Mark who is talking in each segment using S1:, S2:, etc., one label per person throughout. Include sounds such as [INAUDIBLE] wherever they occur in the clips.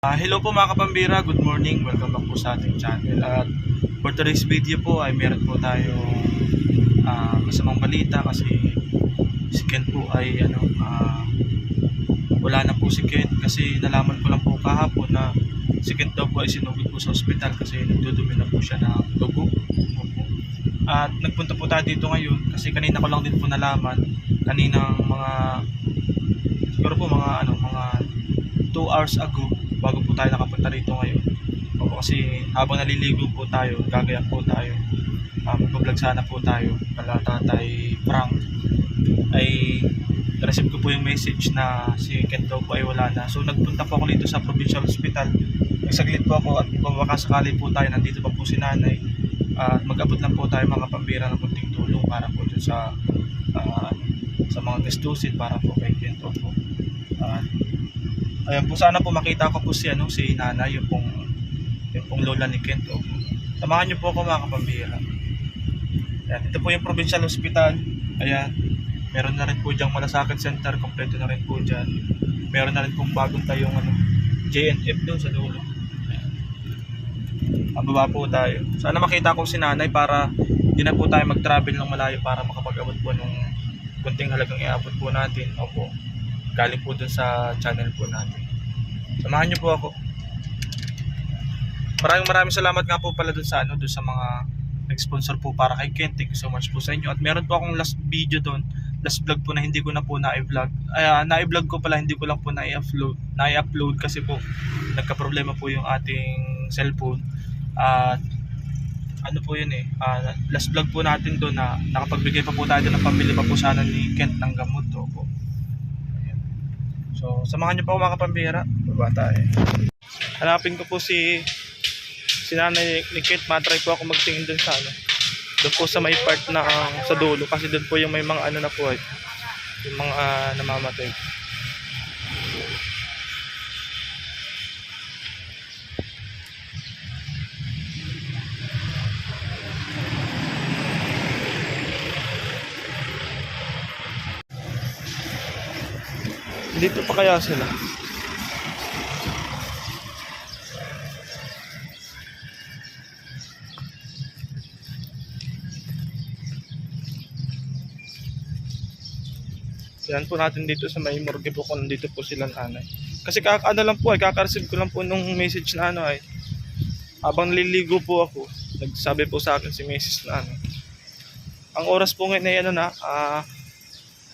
S1: Ah, hello po mga kapambira, good morning, welcome back po sa ating channel. At for today's video po ay meron po tayong ah, masamang balita kasi si Ken po ay ano, ah, wala na po si Ken. Kasi nalaman ko lang po kahapon na si Ken daw po ay sinugod po sa ospital kasi nagdudumi na po siya ng dugo. At nagpunta po tayo dito ngayon kasi kanina ko lang din po nalaman kaninang mga siguro po mga ano mga 2 hours ago bago po tayo nakapunta rito ngayon. Opo, kasi habang naliligo po tayo, gagayak po tayo. Uh, Mag-vlog sana po tayo. Kala tatay Frank ay receive ko po yung message na si Ken daw po ay wala na. So nagpunta po ako dito sa provincial hospital. Nagsaglit po ako at baka sakali po tayo, nandito pa po si nanay. At mag-abot lang po tayo mga pambira ng kunting tulong para po dun sa ah, sa mga gastusin para po kay Ken po. At Ayan po, sana po makita ko po si, ano, si nanay, yung pong, yung pong lola ni Kento. Samahan niyo po ako mga kapambira. Ayan, ito po yung provincial hospital. Ayan, meron na rin po diyang malasakit center, kompleto na rin po dyan. Meron na rin pong bagong tayong ano, JNF doon sa dulo. Ayan. Pababa po tayo. Sana makita ko si nanay para hindi na po tayo mag-travel ng malayo para makapag-abot po nung kunting halagang iabot po natin. Opo galing po dun sa channel po natin. Samahan niyo po ako. Maraming maraming salamat nga po pala dun sa ano, dun sa mga nag-sponsor po para kay Ken. Thank you so much po sa inyo. At meron po akong last video doon, last vlog po na hindi ko na po na-vlog. Uh, na-vlog ko pala, hindi ko lang po na-upload, na-upload kasi po nagka-problema po yung ating cellphone. At ano po yun eh, ah, last vlog po natin doon na nakapagbigay pa po tayo ng pambili pa po sana ni Kent ng gamot. Opo. So, samahan niyo po ako mga kapambira. Baba tayo. Hanapin ko po si si nanay ni Kate. Matry po ako magtingin dun sa ano. Doon po sa may part na ang sa dulo. Kasi doon po yung may mga ano na po eh. Yung mga ah, namamatay. Dito pa kaya sila? Yan po natin dito sa may morgue po kung nandito po sila nanay. Kasi kaka ano lang po ay kaka-receive ko lang po nung message na ano ay habang nililigo po ako, nagsabi po sa akin si Mrs. na ano. Ang oras po ngayon ay ano na, ah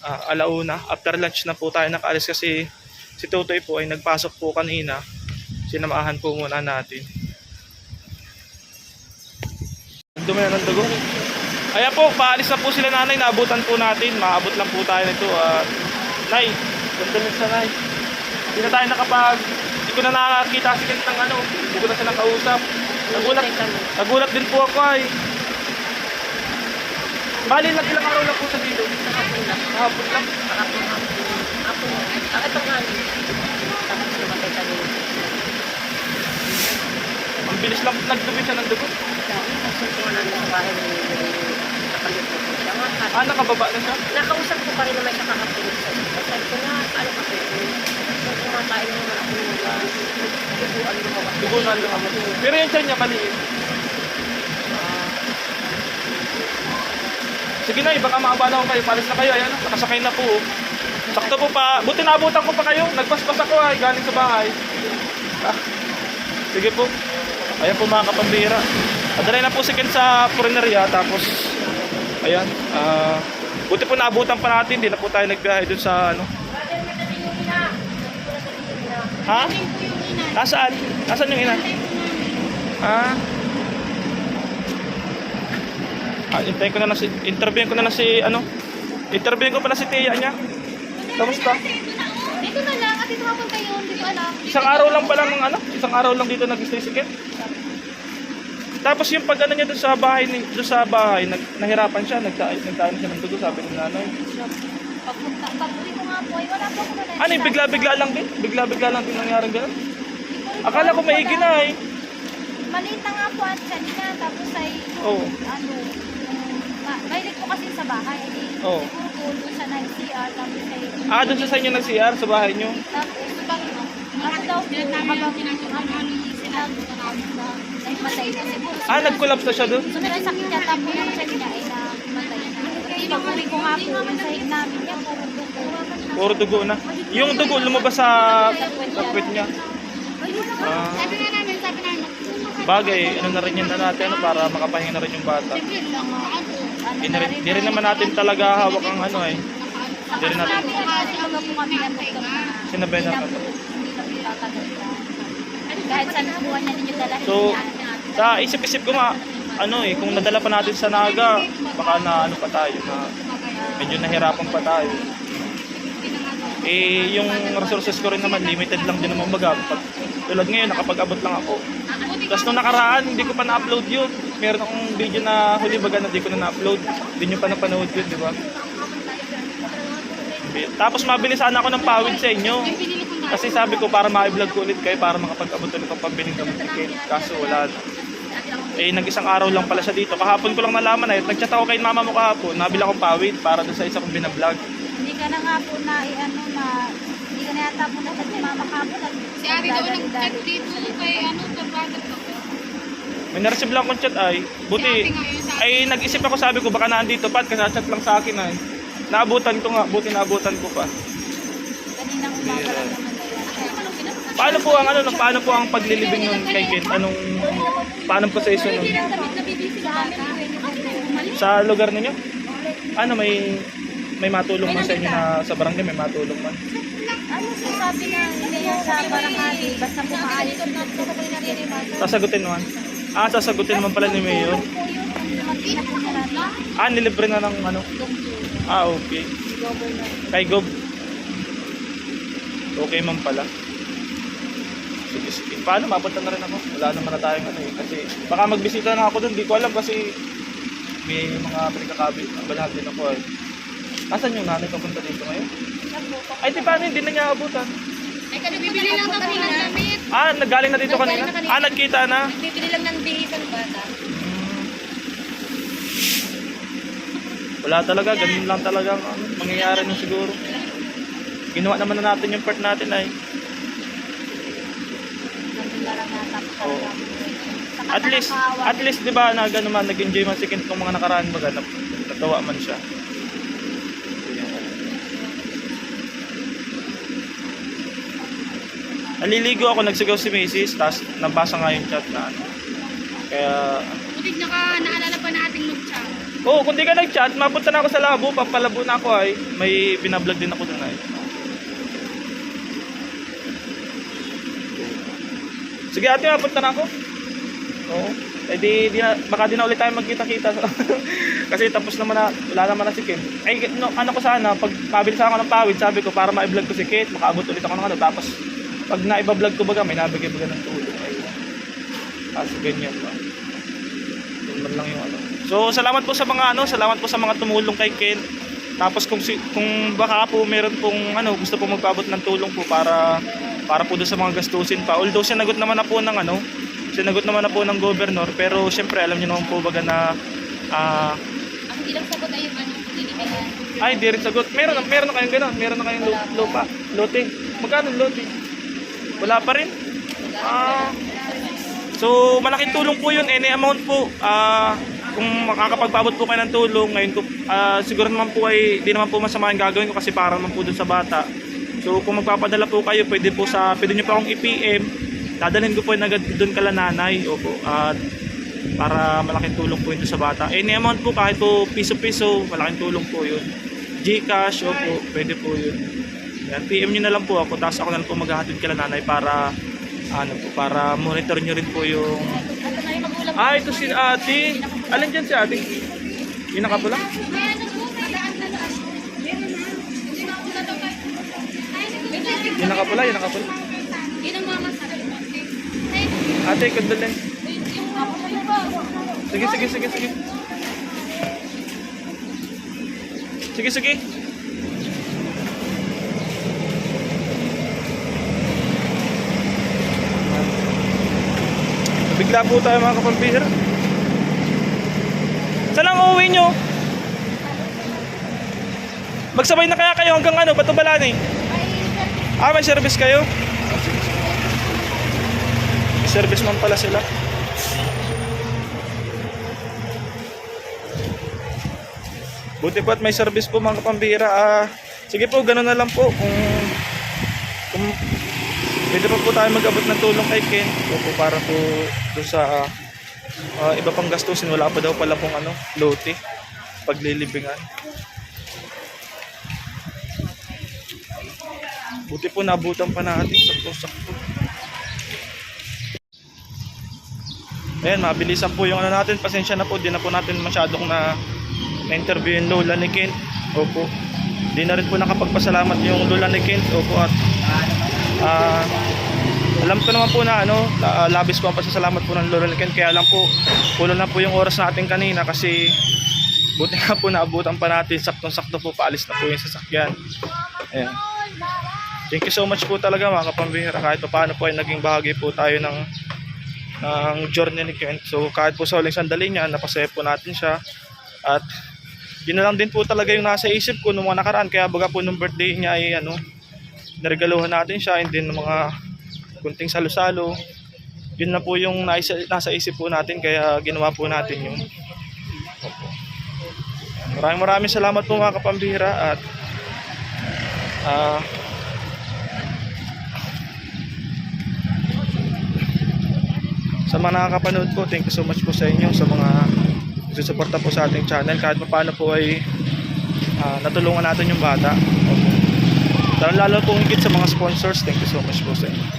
S1: ah, alauna. After lunch na po tayo nakaalis kasi si Totoy po ay nagpasok po kanina. Sinamahan po muna natin. Dumi na ng dugo. Ayan po, paalis na po sila nanay. Naabutan po natin. Maabot lang po tayo nito. at nay, ganda sa nay. Hindi na tayo nakapag... Hindi ko na nakakita si Kent ng ano. Hindi ko na siya nakausap. Nagulat, nagulat din po ako ay. Bali lang ilang araw lang po sa dito. Kahapon lang.
S2: Ito nga. Tapos lumatay kami.
S1: Ang bilis lang nagdumi siya ng dugo.
S2: Kasi ko na sa bahay ni kapalit ko po siya.
S1: Ah, nakababa na siya.
S2: Nakausap ko pa rin naman siya kahapon sa Sabi ko nga, ano ka po? So, kumakain naman ako ng mga duguan lumabas.
S1: Dugo na lumabas. Pero yung tiyan niya maliit. Sige na, baka maabala ko kayo. Palis na kayo. Ayan, nakasakay na po. oh. Sakto po pa. Buti naabutan ko pa kayo. Nagpaspas ako ay galing sa bahay. Ah. Sige po. Ayan po mga kapambira. Adalay na po si Ken sa Purineria. Tapos, ayan. Ah, buti po naabutan pa natin. Hindi na po tayo nagbiyahe dun sa ano. Ha? Nasaan? Nasaan yung ina? Ah. Ah, hintayin ko na na si, interviewin ko na na si, ano, interviewin ko pala si Tia niya. Kamusta?
S3: Dito na lang, at dito hapon kayo, hindi ko alam.
S1: Isang araw lang pala ng ano, isang araw lang dito nag-stay si Ken. Tapos yung pag ano niya doon sa bahay, doon sa bahay, nag, nahirapan siya, nagdaan, nagdaan siya ng dugo, sabi ng nanay.
S3: Pagpunta, pag-uwi ko nga po, ay wala po ako na
S1: Ano, yung bigla-bigla lang din? Bigla-bigla lang din nangyari ganun? Akala ko maigi na eh.
S3: Maliit na nga po ang tiyan niya, tapos ay,
S1: Oo.
S3: ano, mahilig po kasi sa bahay. Ay,
S1: Oo.
S3: siguro po doon siya ng CR, tapos ay,
S1: Ah, doon sa sa inyo nag-CR sa bahay niyo?
S3: tapos pag Ano daw po, habang ano, sinag, na nagmatay na siguro.
S1: Ah, nag-collapse na siya doon?
S3: Sobrang sakit niya, tapos yung check niya ay namatay na. Pag-uwi ko nga po, yung sahig namin niya, puro dugo.
S1: Puro dugo na. Yung dugo lumabas sa puwet niya. Ah,
S3: Sabi nga namin, sabi namin,
S1: bagay, ano na rin yan na natin ano, para makapahinga na rin yung bata.
S3: ano
S1: Di, na rin, di rin naman natin talaga hawak ang ano eh. Di rin natin.
S3: Baga po kami ang doktor na hindi po, hindi. Kahit saan niya ninyo dalahin
S1: So, sa isip-isip ko nga, ano eh, kung nadala pa natin sa Naga, baka na ano pa tayo, na medyo nahirapan pa tayo. Eh, yung resources ko rin naman, limited lang din naman baga. Pag, tulad ngayon, nakapag-abot lang ako. Tapos nung nakaraan, hindi ko pa na-upload yun. Meron akong video na huli baga na hindi ko na na-upload. Hindi nyo pa napanood yun, di ba? Tapos mabili sana ako ng pawid sa inyo. Kasi sabi ko para ma-vlog ko ulit kayo para makapag-abot ulit ang pambiling kami ticket. Kaso wala na. Eh, nag-isang araw lang pala siya dito. Kahapon ko lang nalaman eh. Nag-chat ako kay mama mo kahapon. Nabili akong pawid para doon sa isa kong binablog.
S3: Hindi ka na nga po na, eh, ano, na, hindi ka na yata po na sa mama ka po.
S4: Si Ari daw nag-chat dito kay ano, kabagat ako.
S1: May nareceive lang akong chat ay. Buti, ay nag-isip ako sabi ko baka naandito pa at chat lang sa akin ay. Naabutan ko nga, buti naabutan ko pa.
S3: Umaga lang naman.
S1: Paano po ang ano, paano po ang paglilibing nun kay Ken? Anong, paano po sa iso nun? Sa lugar ninyo? Ano, may, may matulong man sa inyo na sa barangay, may matulong man.
S3: Ano sabi na hindi yan sa barangay, basta yung
S1: Sasagutin naman. Ah, sasagutin naman pala ni Mayor. Ah, nilibre na ng ano? Ah, okay. Kay Gob. Okay man pala. Sige, sige. Paano? Mapunta na rin ako. Wala naman na tayong ano eh. Kasi baka magbisita na ako doon. Di ko alam kasi may mga pinagkakabi. Balahag din ako eh. Asan yung nanay papunta dito ngayon? Ay, di paano? Hindi na niya abutan.
S4: Bibili lang kami ng damit.
S1: Ah, naggaling na dito kanina?
S4: Na.
S1: Ah, nagkita na?
S4: Bibili lang ng bihis ang bata.
S1: Wala talaga, ganun lang talaga ang ano, mangyayari nung siguro. Ginawa naman na natin yung part natin ay.
S3: Na
S1: Oo. At least, at least 'di ba na gano'n man nag-enjoy man si Kent kung mga nakaraan baga na, natawa man siya. Naliligo ako, nagsigaw si Macy's, tapos nabasa nga yung chat na ano. Kaya,
S4: Buti na ka, naalala pa nating mag-chat.
S1: oh, kung di ka nag-chat, mapunta na ako sa labo, papalabo na ako ay. May binablog din ako doon ay. Sige ate, mapunta na ako. Oo. Eh di, di na, baka di na ulit tayo magkita-kita. [LAUGHS] Kasi tapos naman na, wala naman na si Ken. Ay, no, ano ko sana, pag pabili sa ako ng pawid, sabi ko, para ma-vlog ko si Kate, makaabot ulit ako ng ano. Tapos, pag na-vlog ko baga, may nabigay baga ng tulong. Ay, kasi ganyan ba. Yun lang yung ano. So, salamat po sa mga ano, salamat po sa mga tumulong kay Ken. Tapos kung si, kung baka po meron pong ano, gusto po magpaabot ng tulong po para para po doon sa mga gastusin pa. Although sinagot naman na po ng ano, sinagot naman na po ng governor, pero syempre alam niyo naman po baga na ah,
S4: Ang ilang sagot ay yung ano,
S1: ay, di rin sagot. Meron, meron na kayong gano'n. Meron na kayong lu- lupa. Lote. Magkano lote? Wala pa rin. Ah. so, malaking tulong po yun. Any amount po. Ah, kung makakapagpaabot po kayo ng tulong, ngayon ko, ah, siguro naman po ay, di naman po masama yung gagawin ko kasi para naman po dun sa bata. So, kung magpapadala po kayo, pwede po sa, pwede nyo pa akong i-PM. Dadalhin ko po yun agad doon kala nanay. Opo. At para malaking tulong po ito sa bata. Any amount po, kahit po piso-piso, malaking tulong po yun. Gcash, opo, pwede po yun. Yan, PM nyo na lang po ako, tapos ako na lang po maghahatid kala nanay para, ano po, para monitor nyo rin po yung... Ah, ito si ate. Alin dyan si ate? Yung nakapula? Yung nakapula, yung nakapula. Ate, kandali. Sige, sige, sige, sige. Sige, sige. Bigla po tayo mga kapambihira. Saan ang uuwi nyo? Magsabay na kaya kayo hanggang ano, Batubalani? Ah, may service kayo? Sige. Service man pala sila. Buti po at may service po mga kapambira. Ah, sige po, ganun na lang po. Kung, kung pwede pa po tayo mag-abot ng tulong kay Ken. O po para po doon sa ah, iba pang gastusin. Wala pa daw pala pong ano, lote. Paglilibingan. Buti po nabutan pa natin. Sakto-sakto. Ayan, mabilisan po yung ano natin. Pasensya na po, di na po natin masyadong na na-interview yung lola ni Kent. Opo. Di na rin po nakapagpasalamat yung lola ni Kent. Opo at ah, alam ko naman po na ano, la- labis po ang pasasalamat po ng ni Kent. Kaya lang po, kulo na po yung oras natin kanina kasi buti nga po naabutan pa natin. Saktong-sakto po, paalis na po yung sasakyan. Ayan. Thank you so much po talaga mga kapambihira. Kahit pa paano po ay naging bahagi po tayo ng ng journey ni Kent. So kahit po sa huling sandali niya, napasaya po natin siya. At yun na lang din po talaga yung nasa isip ko nung mga nakaraan. Kaya baga po nung birthday niya ay ano, naregaluhan natin siya and then mga kunting salo-salo. Yun na po yung nasa, nasa isip po natin kaya ginawa po natin yun. Opo. Maraming maraming salamat po mga kapambihira at ah sa mga nakakapanood po, thank you so much po sa inyo sa mga susuporta po sa ating channel kahit pa paano po ay ah, natulungan natin yung bata. Opo. Lalo lalo po higit sa mga sponsors, thank you so much po sa inyo.